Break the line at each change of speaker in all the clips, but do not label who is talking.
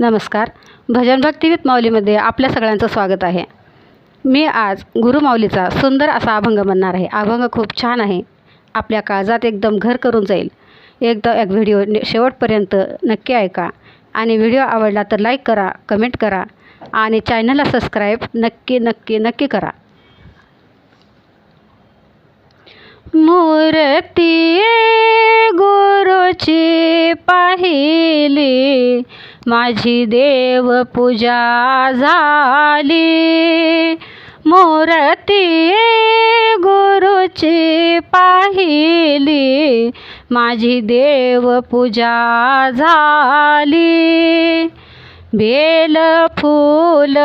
नमस्कार. भजन भक्तिवीत माऊलीमध्ये आपल्या सगळ्यांचं स्वागत आहे. मी आज गुरुमाऊलीचा सुंदर असा अभंग म्हणणार आहे. अभंग खूप छान आहे. आपल्या काळजात एकदम घर करून जाईल. एकदा एक व्हिडिओ शेवटपर्यंत नक्की ऐका आणि व्हिडिओ आवडला तर लाईक करा कमेंट करा आणि चॅनलला सबस्क्राईब नक्की नक्की नक्की करा. मूर्ती गुरुची पाहिली माझी देव पूजा झाली. मूर्ती गुरुची पाहिली. माझी देव पूजा झाली. बेल फूल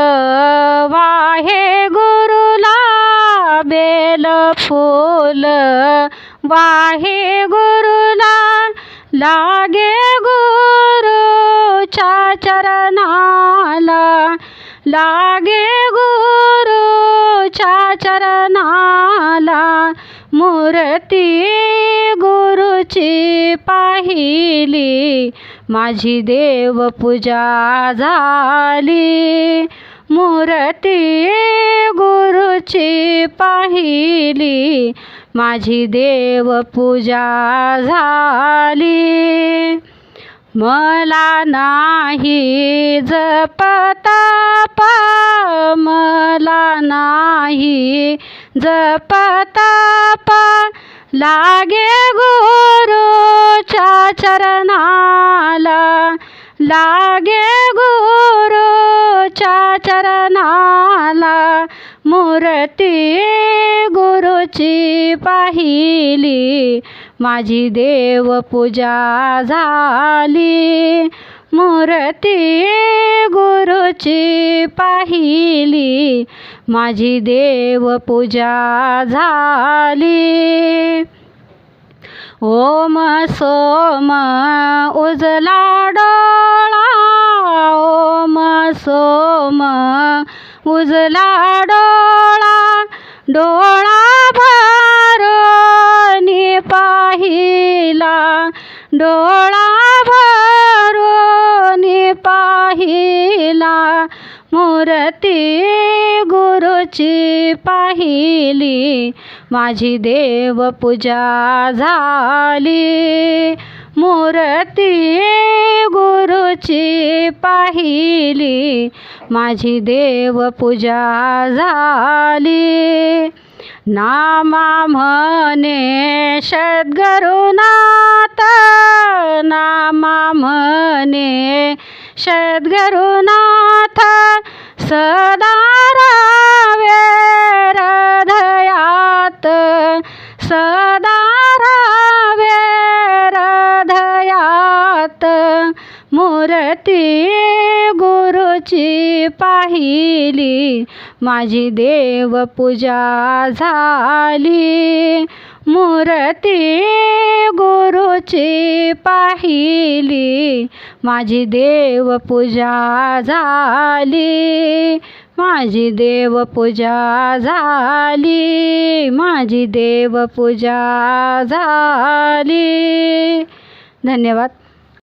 वाहे गुरुला. बेल फूल वाहे गुरुला. लागे गुरु चरणाला लागे गुरुच्या चरणाला. मूर्ती गुरुची पाहिली माझी देव पूजा झाली. मूर्ती गुरुची पाहिली माझी देव पूजा झाली. मला नाही जपताप मला नाही जपताप लागे गुरुच्या चरणाला लागे गुरुच्या चरणाला मूर्ती गुरुची पाहिली. माझी देव पूजा झाली. मूर्ती गुरुची पाहिली. माझी देव पूजा झाली. ओम सोम उजला डोळा. ओम सोम उजला डोळा. डोळा भरोनी पाहिला. डोळा भरोनी पाहिला. मूर्ती गुरुची पाहिली. माझी देव पूजा झाली. मूर्ती गुरुची पाहिली. माझी देव पूजा झाली. नामा म्हणे सद्गुरुनाथ नामा म्हणे सद्गुरुनाथ सदा रावे हृदयात सदा ती गुरुची पाहिली. माझी देव पूजा झाली. मूर्ती गुरुची पाहिली. माझी देव पूजा झाली. माझी देव पूजा झाली. माझी देव पूजा झाली. धन्यवाद.